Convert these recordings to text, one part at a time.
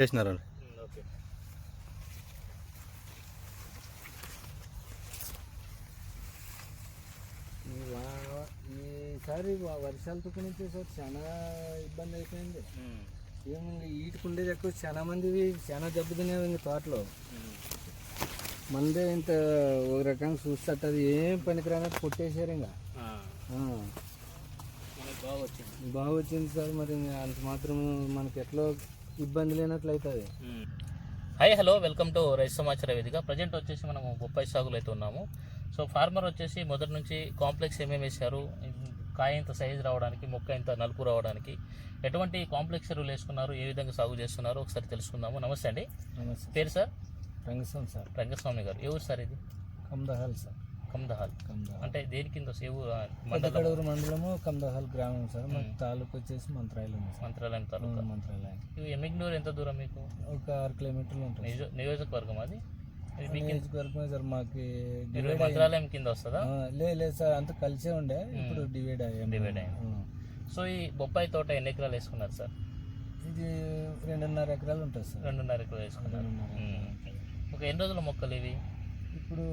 చేసినారు ఈసారి వ- వర్షాలతో గురించి సార్ చాలా ఇబ్బంది అయిపోయింది. ఏముంది ఈటుకుండేది ఎక్కువ చాలా మందివి చాలా దెబ్బతినేవి ఇంక తోటలో. మందే ఇంత ఒక రకంగా చూస్తే అది ఏం పనికిరానట్టు కొట్టేశారు ఇంకా. బాగా వచ్చింది. బాగా వచ్చింది సార్ మరి అంత మాత్రం మనకి ఎట్లా ఇబ్బంది లేనట్లు అవుతుంది హాయ్ హలో వెల్కమ్ టు రైతు సమాచార వేదిక. ప్రజెంట్ వచ్చేసి మనము బొప్పాయి సాగులో అయితే ఉన్నాము. సో ఫార్మర్ వచ్చేసి మొదటి నుంచి కాంప్లెక్స్ ఏమేమి వేశారు? కాయ ఇంత సైజు రావడానికి మొక్క ఇంత నలుపు రావడానికి ఎటువంటి కాంప్లెక్స్ ఎరువులు వేసుకున్నారు? ఏ విధంగా సాగు చేస్తున్నారు? ఒకసారి తెలుసుకుందాము. నమస్తే అండి. నమస్తే. పేరు సార్? రంగస్వామి సార్. రంగస్వామి గారు. ఏ ఊరు సార్ ఇది? కమదహాల్ సార్. కమ్దహాల్ అంటే దేని కింద ఆ, మండలం. మండలము కమదహాల్ గ్రామం సార్. మన తాలూకు వచ్చేసి మంత్రాలయం మంత్రాలయం తాలూకా? మంత్రాలయం. ఇవి ఎమ్మిగ్నూరు ఎంత దూరం మీకు? ఒక ఆరు కిలోమీటర్లు ఉంటుంది నియోజ- నియోజకవర్గం అది? నియోజకవర్గం సార్. మాకు మంత్రాలయం కింద వస్తుందా? లేదు లేదు సార్. అంత కలిసే ఉండే. ఇప్పుడు డివైడ్ అయ్యాం డివైడ్ అయింది ఆ. సో ఈ బొప్పాయి తోట ఎన్ని ఎకరాలు వేసుకున్నారు సార్? ఇది రెండున్నర ఎకరాలు ఉంటుంది సార్. రెండున్నర ఎకరాలు వేసుకున్నారు. ఒక ఎన్ని రోజుల మొక్కలు ఇవి? ఇప్పుడు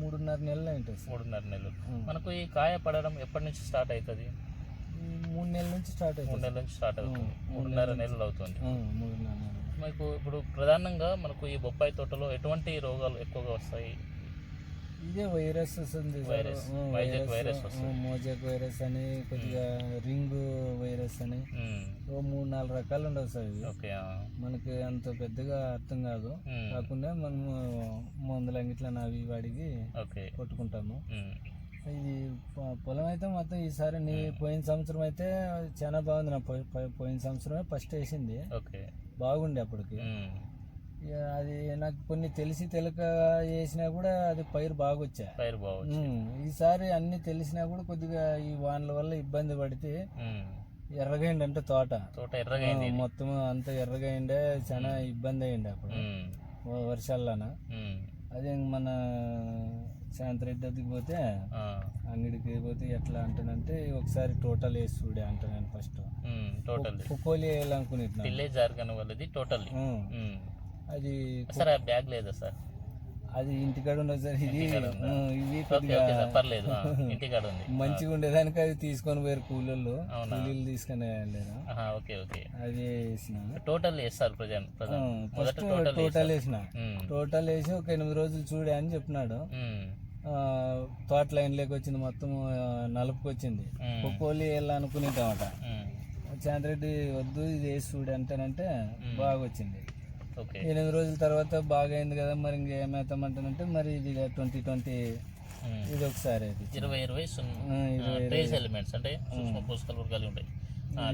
మూడున్నర నెలలు ఉంటుంది మూడున్నర నెలలు. మనకు ఈ కాయ పడడం ఎప్పటి నుంచి స్టార్ట్ అవుతుంది? మూడు నెలల నుంచి స్టార్ట్ మూడు నెలల నుంచి స్టార్ట్ అవుతుంది. మూడున్నర నెలల అవుతుంది. మూడున్నర మనకు ఇప్పుడు ప్రధానంగా మనకు ఈ బొప్పాయి తోటలో ఎటువంటి రోగాలు ఎక్కువగా వస్తాయి? ఇదే వైరస్ వస్తుంది సార్. వైరస్. మోజాక్ వైరస్ అని కొద్దిగా రింగ్ వైరస్ అని. ఓ మూడు నాలుగు రకాలు ఉండవు సార్ ఇవి. మనకి అంత పెద్దగా అర్థం కాదు. కాకుండా మనము మందులు అంగిట్లా అవి వాడికి కొట్టుకుంటాము. ఇది పొలం అయితే మొత్తం ఈసారి నీ పోయిన సంవత్సరం అయితే చాలా బాగుంది నా పోయి- పోయి- పోయిన సంవత్సరమే ఫస్ట్ వేసింది. బాగుండే అప్పటికి. అది నాకు కొన్ని తెలిసి తెలియక వేసినా కూడా అది పైరు బాగా వచ్చా పైరు ఉమ్, ఈసారి అన్ని తెలిసినా కూడా కొద్దిగా ఈ వానల వల్ల ఇబ్బంది పడితే. ఎర్రగైండి అంటే తోట. తోట ఎర్రగా అయింది ఆ, మొత్తం అంత ఎర్రగైండే చాలా ఇబ్బంది అయింది అప్పుడు. మ్మ్. అదే మన శాంతిరెడ్డి దగ్గరికి పోతే. అంగడికి పోతే ఎట్లా అంటానంటే ఒకసారి టోటల్ వేసి చూడే అంటాను ఫస్ట్. టోటల్. వాళ్ళది టోటల్లీ మ్మ్. అది సార్ ఆ బ్యాగ్ లేదా సార్. అది ఇంటికాడ ఉండదు సార్. ఇది ఇవి సార్ పర్లేదు. ఇంటికాడ ఉంది. మంచిగా ఉండేదానికి అది తీసుకొని పోయారు అవునా? కూలీలు తీసుకొని వెళ్ళారు ఓకే ఓకే. అది వేసిన. టోటల్ వేస్తారు ప్రజెంట్ ఫస్ట్ టోటల్ వేసిన. టోటల్ వేసి ఒక ఎనిమిది రోజులు చూడే అని చెప్పినాడు. తోట లైన్లోకి వచ్చింది మొత్తం నలుపుకి వచ్చింది. మ్మ్. కుక్కోలి వెళ్ళాలనుకునేటమాట మ్మ్. చాంద్రెడ్డి వద్దు ఇది వేసి చూడు అంటేనంటే బాగా వచ్చింది ఎనిమిది రోజుల తర్వాత బాగా అయింది కదా మరి ఇంకేమవుతామంటానంటే మరి ఇది ట్వంటీ ట్వంటీ మ్మ్. ఇది ఒకసారి ఇరవై ఇరవై ట్రేస్ ఎలిమెంట్స్ అంటే సూక్ష్మ పోషకాలు వర్గాలు ఉంటాయి.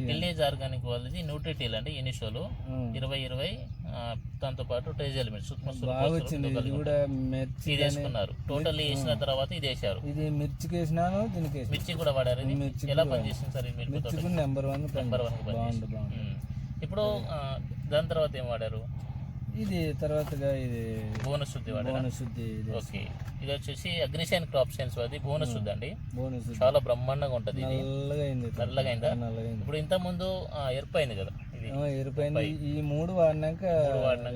టిల్లేజ్ ఆర్గానిక్ వాళ్ళది న్యూట్రిటీల్ అంటే ఇనిషియల్ ఉమ్. ఇరవై ఇరవై దాంతో పాటు ట్రేజ్ ఎలిమెంట్స్ ఇది వేసుకున్నారు. టోటల్ వేసిన తర్వాత ఇది వేసారు ఇది మిర్చికి వేసినాను దీనికి మిర్చి కూడా వాడారు ఎలా పనిచేస్తుంది సార్ మిర్చి నెంబర్ వన్ నెంబర్ వన్. ఇప్పుడు దాని తర్వాత ఏం వాడారు? ఇది తర్వాతగా ఇది బోనస్ శుద్ధి బోనస్ శుద్ధి ఓకే. ఇది వచ్చేసి అగ్రిసైన్ క్రాప్ సైన్స్ అది బోనస్ శుద్ధి అండి. బోనస్ చాలా బ్రహ్మాండంగా ఉంటుంది ఇది. నల్లగా అయింది. నల్లగా అయిందా? ఇప్పుడు ఇంత ముందు ఎరుపు అయింది కదా ఎరిపోయింది ఈ మూడు వాడినాక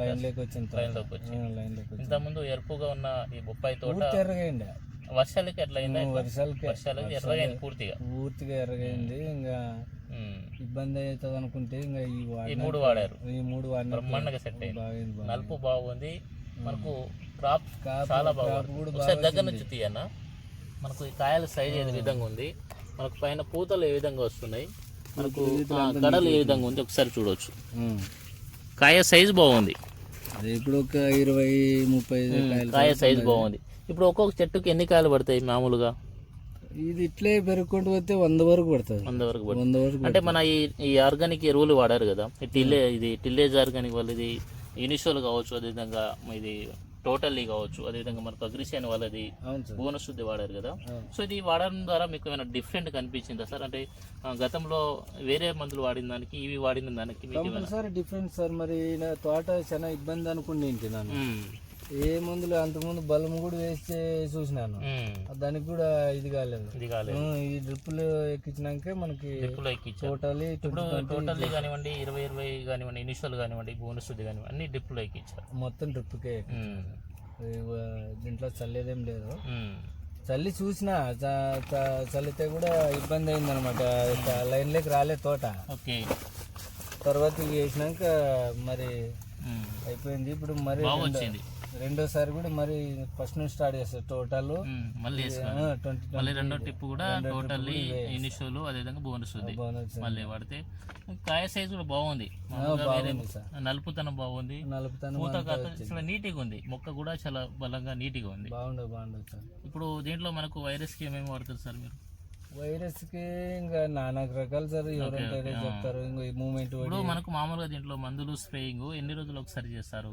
లైన్లోకి వచ్చింది లైన్లోకి వచ్చింది. లైన్లోకి వచ్చింది. ఇంత ముందు ఎరుపుగా ఉన్న ఈ బొప్పాయి తోట ఎర్రగా అయింది వర్షాలకి ఎట్లా? వర్షాలకి వర్షాలకి ఎర్రగా అయింది పూర్తిగా. పూర్తిగా ఎర్రగా అయింది ఇంకా. ఇబ్బంది అవుతుంది అనుకుంటే ఇంకా ఈ మూడు వాడారు. ఈ మూడు వాడిన బ్రహ్మాండంగా సెట్ అయింది. నలుపు బాగుంది. మనకు క్రాప్ చాలా బాగుంది. ఒకసారి దగ్గర నుంచి తీయన్న మనకు ఈ కాయల సైజ్ ఏ విధంగా ఉంది? మనకు పైన పూతలు ఏ విధంగా వస్తున్నాయి? మనకు గడలు ఏ విధంగా ఉంది? ఒకసారి చూడవచ్చు. కాయ సైజ్ బాగుంది. అదే ఇప్పుడు ఒక ఇరవై ముప్పై కాయ సైజ్ బాగుంది. ఇప్పుడు ఒక్కొక్క చెట్టుకి ఎన్ని కాయలు పడతాయి మామూలుగా? ఇది ఇట్లే పెరుగుకుంటూ పోతే వంద వరకు పడుతుంది. వంద వరకు వంద వరకు అంటే మన ఈ ఈ ఆర్గానిక్ ఎరువులు వాడారు కదా. టిల్లే ఇది టిల్లేజ్ ఆర్గానిక్ వాళ్ళది ఇనిషియల్ కావచ్చు అదేవిధంగా ఇది టోటల్లీ కావచ్చు అదేవిధంగా మనకు అగ్రిసియన్ వాళ్ళది సార్. బోనస్ శుద్ధి వాడారు కదా. సో ఇది వాడడం ద్వారా మీకు ఏమైనా డిఫరెంట్ కనిపించిందా సార్? అంటే గతంలో వేరే మందులు వాడిన దానికి ఇవి వాడిన దానికి కంపల్సరీ డిఫరెన్స్ సార్. మరి నా తోట చాలా ఇబ్బంది అనుకుండి నన్ను మ్మ్. ఏ మందులు అంతకుముందు బలం కూడా వేస్తే చూసినాను. దానికి కూడా ఇది కాలేదు. ఈ డ్రిప్పులు ఎక్కించినాక మనకి టోటలీ టోటల్లీ కానివ్వండి ఇరవై ఇరవై కానివ్వండి ఇనిషియల్ కానివ్వండి బోనస్ కానివ్వండి అన్ని డ్రిప్పులో ఎక్కించారు. మొత్తం డ్రిప్కే ఉమ్. దీంట్లో చల్లేదేం లేదు. చల్లి చూసిన చల్లితే కూడా ఇబ్బంది అయింది అనమాట లైన్లోకి రాలే తోట. ఓకే. తర్వాత వేసినాక మరి. అయిపోయింది. ఇప్పుడు మరి వచ్చింది. రెండోసారి కూడా మరి ఫస్ట్ నుంచి స్టార్ట్ చేస్తారు టోటల్. మళ్ళీ మళ్ళీ రెండో టిప్ కూడా టోటల్లీ ఇనిషియల్ అదేవిధంగా బోనస్ శుద్ధి బోనస్ మళ్ళీ వాడితే కాయ సైజ్ కూడా బాగుంది. నలుపుతనం బాగుంది. పూత చాలా నీట్గా ఉంది. మొక్క కూడా చాలా బలంగా నీట్గా ఉంది. బాగుండదు బాగుండదు ఇప్పుడు దీంట్లో మనకు వైరస్కి ఏమేమి వాడతారు సార్ మీరు? వైరస్కి ఇంకా నానా రకాలు సార్ ఎవరంటే అదే చెప్తారు? ఇంకో ఈ మూమెంట్ ఇప్పుడు మనకు మామూలుగా దీంట్లో మందులు స్ప్రేయింగ్ ఎన్ని రోజులు ఒకసారి చేస్తారు?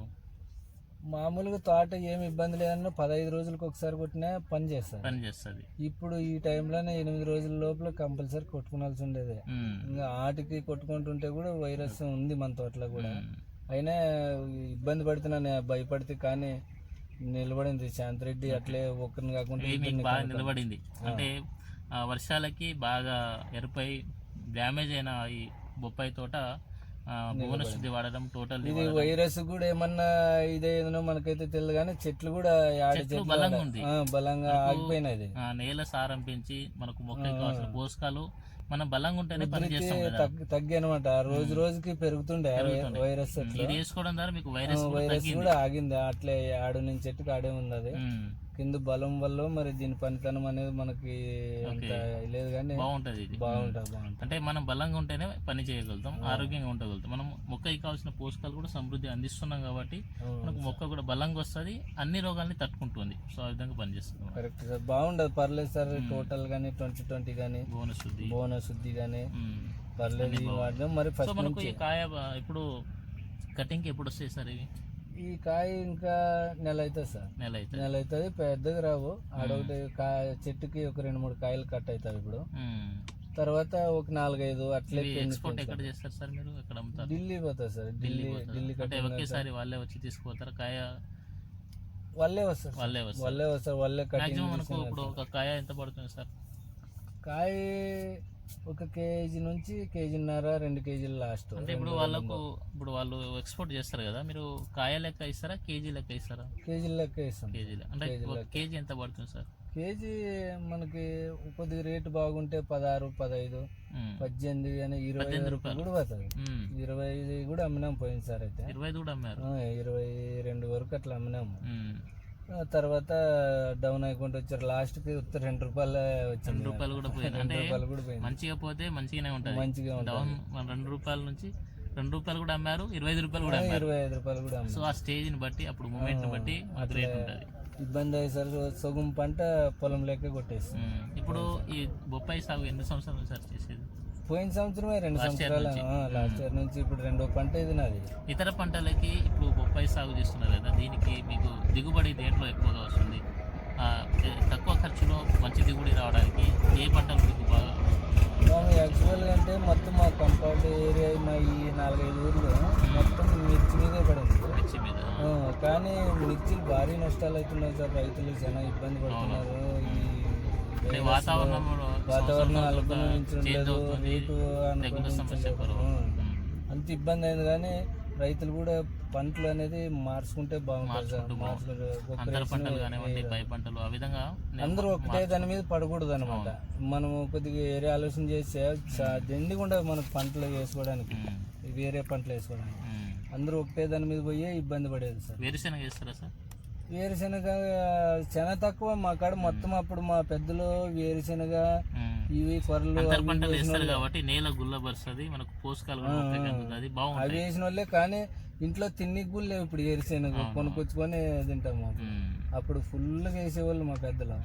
మామూలుగా తోట ఏమి ఇబ్బంది లేదన్నా పదహైదు రోజులకు ఒకసారి కొట్టినా పని చేస్తారు పని చేస్తుంది. ఇప్పుడు ఈ టైంలోనే ఎనిమిది రోజుల లోపల కంపల్సరీ కొట్టుకోవాల్సి ఉండేది. ఇంకా ఆటికి కొట్టుకుంటుంటే కూడా వైరస్ ఉంది మన తోటలో కూడా. అయినా ఇబ్బంది పడుతున్నాను భయపడితే కానీ నిలబడింది. శాంతిరెడ్డి అట్లే ఒక్కరిని కాకుండా నిలబడింది. అంటే వర్షాలకి బాగా ఎరుపై డ్యామేజ్ అయిన ఈ బొప్పాయి తోట ఆ, భువన శుద్ధి వాడడం టోటల్ ఇది వైరస్ కూడా ఏమన్నా ఇదేదో మనకైతే తెలియదు కానీ చెట్లు కూడా చెట్లు బలంగా ఉంది. ఆ, బలంగా ఆగిపోయినది నేల సారం పెంచి మనకు మొక్కకి కావాల్సిన పోషకాలు మనం బలంగా ఉంటేనే పని చేస్తాం కదా. తగ్గి తగ్గి అనమాట రోజు రోజుకి పెరుగుతుండే వైరస్ ఇది వేసుకోవడం ద్వారా మీకు వైరస్ కూడా వైరస్ కూడా ఆగింది. అట్లే ఆడు నుంచి చెట్టుకి ఆడే ఉంది అది. కింద బలం వల్ల మరి దీని పనితనం అనేది మనకి అంత లేదు కానీ బాగుంటది ఇది. బాగుంటుంది బాగుంటుంది. అంటే మనం బలంగా ఉంటేనే పని చేయగలుగుతాం ఆరోగ్యంగా ఉండగలుగుతాం. మనం మొక్కకి కావాల్సిన పోషకాలు కూడా సమృద్ధి అందిస్తున్నాం కాబట్టి మనకు మొక్క కూడా బలంగా వస్తుంది అన్ని రోగాల్ని తట్టుకుంటుంది. సో ఆ విధంగా పనిచేస్తుంది కరెక్ట్ సార్. బాగుండదు పర్లేదు సార్. టోటల్ కానీ ట్వంటీ ట్వంటీ కానీ భువన శుద్ధి. బోన శుద్ధి కానీ. పర్లేదు వాడడం. మరి ఫస్ట్ మనకు కాయ ఇప్పుడు కటింగ్కి ఎప్పుడు వస్తాయి సార్ ఇవి? ఈ కాయ ఇంకా నెల అవుతుంది సార్. నెల అయితే నెల అవుతుంది పెద్దగా రావు. ఆడొకటి కాయ చెట్టుకి ఒక రెండు మూడు కాయలు కట్ అవుతాయి ఇప్పుడు. తర్వాత ఒక నాలుగైదు అట్లే ఎక్స్పోర్ట్ ఎక్కడ చేస్తారు సార్ మీరు? ఎక్కడ అమ్ముతారు? ఢిల్లీ పోతుంది సార్. ఢిల్లీ ఢిల్లీ అంటే ఒకేసారి వాళ్ళే వచ్చి తీసుకుపోతారు? కాయ వాళ్ళే వస్తారు. వాళ్ళే వస్తారు. వాళ్ళే వస్తారు వాళ్ళే మనకు ఇప్పుడు ఒక కాయ ఎంత పడుతుంది సార్? కాయ ఒక కేజీ నుంచి కేజీన్నర రెండు కేజీలు లాస్ట్ అంటే ఇప్పుడు వాళ్ళకు ఇప్పుడు వాళ్ళు ఎక్స్పోర్ట్ చేస్తారు కదా మీరు కాయ లెక్క ఇస్తారా కేజీ లెక్క ఇస్తారా కేజీ లెక్క ఇస్తాం కేజీ అంటే కేజీ ఎంత పడుతుంది సార్? కేజీ మనకి కొద్దిగా రేటు బాగుంటే పదహారు పదహైదు. పద్దెనిమిది అని ఇరవై రూపాయలు. కూడా పోతుంది. ఇరవై ఐదు కూడా అమ్మినాం పోయింది సార్ అయితే. ఇరవై ఐదు కూడా అమ్మారు. ఇరవై రెండు వరకు అట్లా అమ్మినాము. తర్వాత డౌన్ అయిపోతే వచ్చారు. లాస్ట్కి రెండు రూపాయలు వచ్చింది. రెండు రూపాయలు కూడా పోయింది. అంటే రూపాయలు కూడా పోయింది. మంచిగా పోతే మంచిగానే ఉంటుంది. మంచిగా డౌన్ రెండు రూపాయల నుంచి రెండు రూపాయలు కూడా అమ్మారు ఇరవై ఐదు రూపాయలు కూడా అమ్మారు. ఇరవై ఐదు రూపాయలు కూడా సో ఆ స్టేజ్ని బట్టి అప్పుడు మూమెంట్ని బట్టి మనకు రేట్ ఉంటుంది. ఇబ్బంది అయ్యేసరికి సగం పంట పొలం లెక్క కొట్టేస్తుంది ఇప్పుడు ఈ బొప్పాయి సాగు ఎన్ని సంవత్సరాలు సార్ చేసేది? పోయిన సంవత్సరమే రెండు సంవత్సరాలు లాస్ట్ ఇయర్ నుంచి ఇప్పుడు రెండో పంట ఇది నాది. ఇతర పంటలకి ఇప్పుడు బొప్పాయి సాగు చేస్తున్నారు కదా దీనికి మీకు దిగుబడి దేంట్లో ఎక్కువగా వస్తుంది? తక్కువ ఖర్చులో మంచి దిగుబడి రావడానికి ఏ పంటలు మీకు బాగా యాక్చువల్గా అంటే మొత్తం మా కంపౌండ్ ఏరియా మా ఈ నాలుగైదు ఊర్లు మొత్తం మిర్చి మీదే పడింది. మిర్చి మీద. కానీ మిర్చిలు భారీ నష్టాలు అవుతున్నాయి సార్ రైతులు చాలా ఇబ్బంది పడుతున్నారు. ఈ వాతావరణం. అంత ఇబ్బంది అయింది కానీ రైతులు కూడా పంటలు అనేది మార్చుకుంటే బాగుంటుంది అందరూ ఒకటే దాని మీద పడకూడదు అనమాట మనము కొద్దిగా వేరే ఆలోచన చేస్తే చా- దండిగా ఉండదు మనకు పంటలు వేసుకోవడానికి. వేరే పంటలు వేసుకోవడానికి. అందరూ ఒకటే దాని మీద పోయే ఇబ్బంది పడేది సార్. వేరుశెనగ చేస్తారా సార్? వేరుశనగ చాలా తక్కువ. మా కాడ మొత్తం అప్పుడు మా పెద్దలు వేరుశనగ. ఇవి కొరలు పంటలు వేస్తారు కాబట్టి నేల గుల్లబరుస్తుంది మనకు పోషకాలు అది అవి వేసిన వాళ్ళే కానీ ఇంట్లో కూడా లేవు ఇప్పుడు వేరుశనగ. కొనుక్కొచ్చుకొని తింటాము. అప్పుడు ఫుల్గా వేసేవాళ్ళు మా పెద్దలు.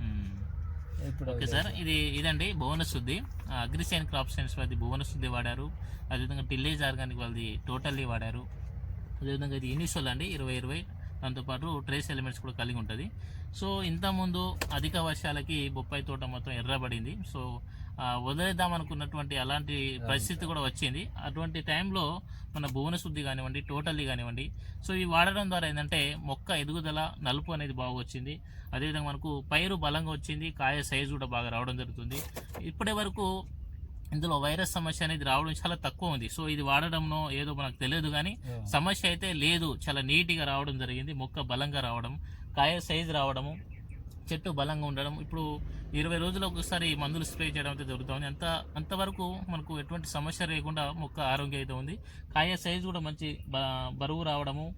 ఇప్పుడు ఓకే సార్ ఇది ఇదండి భువన శుద్ధి అగ్రిసైన్ క్రాప్ సైన్స్ వాళ్ళది భువన శుద్ధి వాడారు. అదేవిధంగా టిల్లేజ్ ఆర్గానిక్ వాళ్ళది టోటల్లీ వాడారు. అదేవిధంగా ఇది ఇనిషియల్ అండి ఇరవై ఇరవై. దాంతోపాటు ట్రేస్ ఎలిమెంట్స్ కూడా కలిగి ఉంటుంది. సో ఇంతకుముందు అధిక వర్షాలకి బొప్పాయి తోట మొత్తం ఎర్రబడింది. సో వదిలేద్దాం అనుకున్నటువంటి అలాంటి పరిస్థితి కూడా వచ్చింది. అటువంటి టైంలో మన భువన శుద్ధి కానివ్వండి టోటల్లీ కానివ్వండి సో ఇవి వాడడం ద్వారా ఏంటంటే మొక్క ఎదుగుదల నలుపు అనేది బాగా వచ్చింది. అదేవిధంగా మనకు పైరు బలంగా వచ్చింది. కాయ సైజు కూడా బాగా రావడం జరుగుతుంది. ఇప్పటి వరకు ఇందులో వైరస్ సమస్య అనేది రావడం చాలా తక్కువ ఉంది. సో ఇది వాడడంలో ఏదో మనకు తెలియదు కానీ సమస్య అయితే లేదు. చాలా నీట్గా రావడం జరిగింది. మొక్క బలంగా రావడం కాయ సైజు రావడము చెట్టు బలంగా ఉండడం. ఇప్పుడు ఇరవై రోజులు ఒకసారి మందులు స్ప్రే చేయడం అయితే జరుగుతుంది. అంత అంతవరకు మనకు ఎటువంటి సమస్య లేకుండా మొక్క ఆరోగ్యం అయితే ఉంది. కాయ సైజు కూడా మంచి బ- బరువు రావడము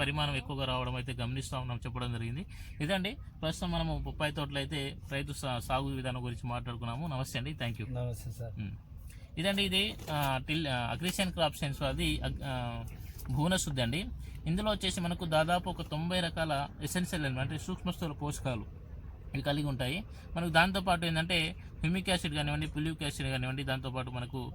పరిమాణం ఎక్కువగా రావడం అయితే గమనిస్తూ ఉన్నాం చెప్పడం జరిగింది. ఇదండి. ప్రస్తుతం మనము బొప్పాయి తోటలో అయితే రైతు సాగు విధానం గురించి మాట్లాడుకున్నాము. నమస్తే అండి. థ్యాంక్ యూ నమస్తే సార్. ఇదండి ఇది టిల్ అగ్రిషన్ క్రాప్ సైన్స్ అది అగ్- ఆ, భువన శుద్ధి అండి. ఇందులో వచ్చేసి మనకు దాదాపు ఒక తొంభై రకాల ఎసెన్షియల్ అంటే సూక్ష్మస్థూల పోషకాలు. ఇవి కలిగి ఉంటాయి. మనకు దాంతోపాటు ఏంటంటే హ్యూమిక్ యాసిడ్ కానివ్వండి పులిక్ యాసిడ్ కానివ్వండి దాంతోపాటు మనకు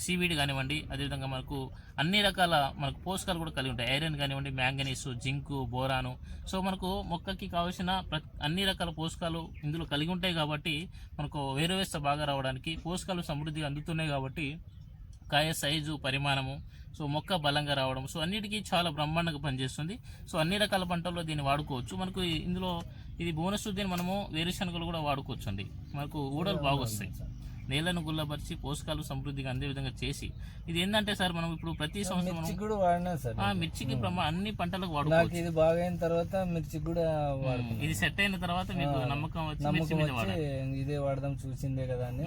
సీవీడ్ కానివ్వండి అదేవిధంగా మనకు అన్ని రకాల మనకు పోషకాలు కూడా కలిగి ఉంటాయి. ఐరన్ కానివ్వండి మ్యాంగనీస్ జింకు బోరాను. సో మనకు మొక్కకి కావాల్సిన ప్ర- అన్ని రకాల పోషకాలు ఇందులో కలిగి ఉంటాయి కాబట్టి మనకు వేరువేస్త బాగా రావడానికి పోషకాలు సమృద్ధిగా అందుతున్నాయి కాబట్టి కాయ సైజు పరిమాణము సో మొక్క బలంగా రావడం. సో అన్నిటికీ చాలా బ్రహ్మాండంగా పనిచేస్తుంది. సో అన్ని రకాల పంటల్లో దీన్ని వాడుకోవచ్చు. మనకు ఇందులో ఇది బోనశుద్ధిని మనము వేరుశనగలు కూడా వాడుకోవచ్చు అండి మనకు ఊడలు బాగా వస్తాయి. నేలను గుల్లపరిచి పోషకాలు సమృద్ధిగా అందే విధంగా చేసి ఇది ఏంటంటే సార్ మనం ఇప్పుడు ప్రతి సంవత్సరం మనం మిర్చికి అన్ని పంటలకు నాకు వాడుకోవచ్చు. ఇది బాగా అయిన తర్వాత మిర్చి కూడా ఇది సెట్ అయిన తర్వాత మీకు నమ్మకం వచ్చి మిర్చి నమ్మకం మీద వచ్చి వాడాలి. ఇదే వాడదాం చూసిందే కదా అని.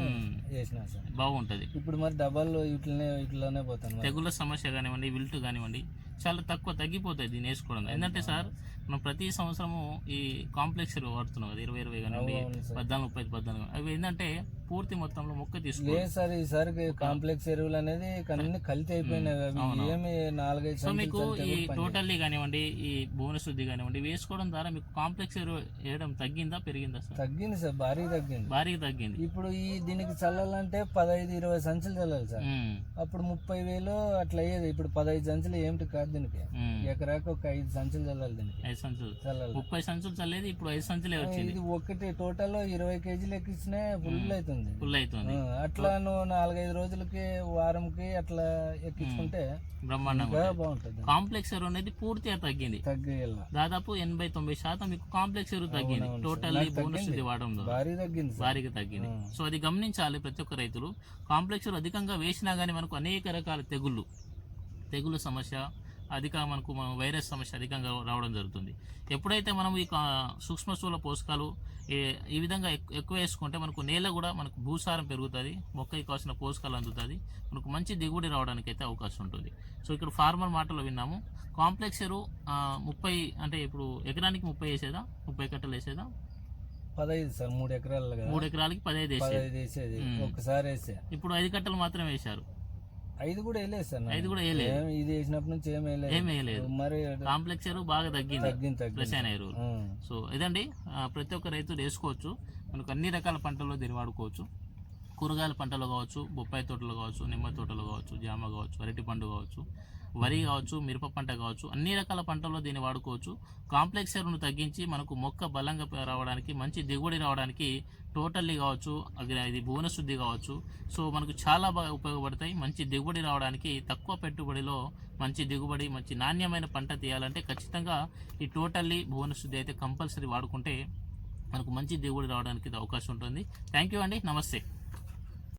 చేసిన సార్. బాగుంటది. ఇప్పుడు మరి డబల్ ఇట్లనే ఇట్లనే పోతాను. తెగుళ్ళ సమస్య కానివ్వండి విల్ట్ కానివ్వండి చాలా తక్కువ తగ్గిపోతాయి దీన్ని వేసుకోవడం. ఏంటంటే సార్ మనం ప్రతి సంవత్సరము ఈ కాంప్లెక్స్ ఎరువు వాడుతున్నాం కదా ఇరవై ఇరవై కానివ్వండి సార్. పద్నాలుగు ముప్పై ఐదు పద్నాలుగు. అవి ఏంటంటే పూర్తి మొత్తంలో మొక్క తీసుకో లేదు సార్ ఈసారి కాంప్లెక్స్ ఎరువులు అనేది అన్ని కల్తీ అయిపోయినాయి ఏమి నాలుగైదు సో మీకు ఈ టోటల్లీ కానివ్వండి ఈ భువన శుద్ధి కానివ్వండి వేసుకోవడం ద్వారా మీకు కాంప్లెక్స్ ఎరువు వేయడం తగ్గిందా పెరిగిందా సార్? తగ్గింది సార్ భారీ తగ్గింది. భారీగా తగ్గింది. ఇప్పుడు ఈ దీనికి చల్లాలంటే పదహైదు ఇరవై సంచులు చల్లాలి సార్. అప్పుడు ముప్పై వేలు అట్లా అయ్యేది. ఇప్పుడు పదహైదు సంచులు ఏమిటి కాదు. దీనికి ఉమ్. ఎకరాకు ఒక ఐదు సంచులు చల్లాలి దీనికి ఐదు సంచులు. చల్లాలి. ముప్పై సంచులు చల్లేది ఇప్పుడు ఐదు సంచులే వచ్చింది. ఇది ఒకటి టోటల్ ఇరవై కేజీలు ఎక్కించినా ఫుల్ అవుతుంది. ఫుల్ అవుతుంది. అట్లా నువ్వు నాలుగైదు రోజులకి వారంకి అట్లా ఎక్కించుకుంటే బ్రహ్మాండంగా. బాగుంటుంది. కాంప్లెక్స్ ఎరువు అనేది పూర్తిగా తగ్గింది. దాదాపు ఎనభై తొంభై శాతం మీకు కాంప్లెక్స్ ఎరువు తగ్గింది. టోటల్లీ నాకు బోనస్. ఇది వాడడంలో భారీ తగ్గింది భారీగా తగ్గింది. సో అది గమనించాలి ప్రతి ఒక్క రైతులు. కాంప్లెక్స్ ఎరువు అధికంగా వేసినా కానీ మనకు అనేక రకాల తెగుళ్ళు. తెగుళ్ళ సమస్య అధిక మనకు మన వైరస్ సమస్య అధికంగా రావడం జరుగుతుంది. ఎప్పుడైతే మనం ఈ సూక్ష్మ స్థూల పోషకాలు ఈ విధంగా ఎక్కు- ఎక్కువ వేసుకుంటే మనకు నేల కూడా మనకు భూసారం పెరుగుతుంది మొక్కకి కావాల్సిన పోషకాలు అందుతుంది మనకు మంచి దిగుబడి రావడానికి అయితే అవకాశం ఉంటుంది. సో ఇక్కడ ఫార్మర్ మాటలో విన్నాము. కాంప్లెక్స్ ఎరువు ముప్పై అంటే ఇప్పుడు ఎకరానికి ముప్పై వేసేదా? ముప్పై కట్టలు వేసేదా? పదహైదు సార్ మూడు ఎకరాలు మూడు ఎకరాలకి పదహైదు వేసేది. ఒకసారి వేసా. ఇప్పుడు ఐదు కట్టలు మాత్రమే వేశారు. ఐదు కూడా వేయలేదు సార్. ఐదు కూడా వేయలేదు. ఇది వేసినప్పటి నుంచి ఏం వేయలేదు. ఏం వేయలేదు. మరి కాంప్లెక్స్ ఎరువు బాగా తగ్గింది. తగ్గింది రసాయన ఎరువులు. సో ఇదండి ప్రతి ఒక్క రైతు వేసుకోవచ్చు. మనకు అన్ని రకాల పంటల్లో దీన్ని వాడుకోవచ్చు. కూరగాయల పంటలు కావచ్చు బొప్పాయి తోటలు కావచ్చు నిమ్మ తోటలు కావచ్చు జామ కావచ్చు అరటి పండు కావచ్చు. వరి కావచ్చు మిరప పంట కావచ్చు అన్ని రకాల పంటల్లో దీన్ని వాడుకోవచ్చు. కాంప్లెక్స్ ఎరువును తగ్గించి మనకు మొక్క బలంగా రావడానికి మంచి దిగుబడి రావడానికి టోటల్లీ కావచ్చు ఇది భువన శుద్ధి కావచ్చు. సో మనకు చాలా బాగా ఉపయోగపడతాయి. మంచి దిగుబడి రావడానికి తక్కువ పెట్టుబడిలో మంచి దిగుబడి మంచి నాణ్యమైన పంట తీయాలంటే ఖచ్చితంగా ఈ టోటల్లీ భువన శుద్ధి అయితే కంపల్సరీ వాడుకుంటే మనకు మంచి దిగుబడి రావడానికి ఇది అవకాశం ఉంటుంది. థ్యాంక్ యూ అండి. నమస్తే.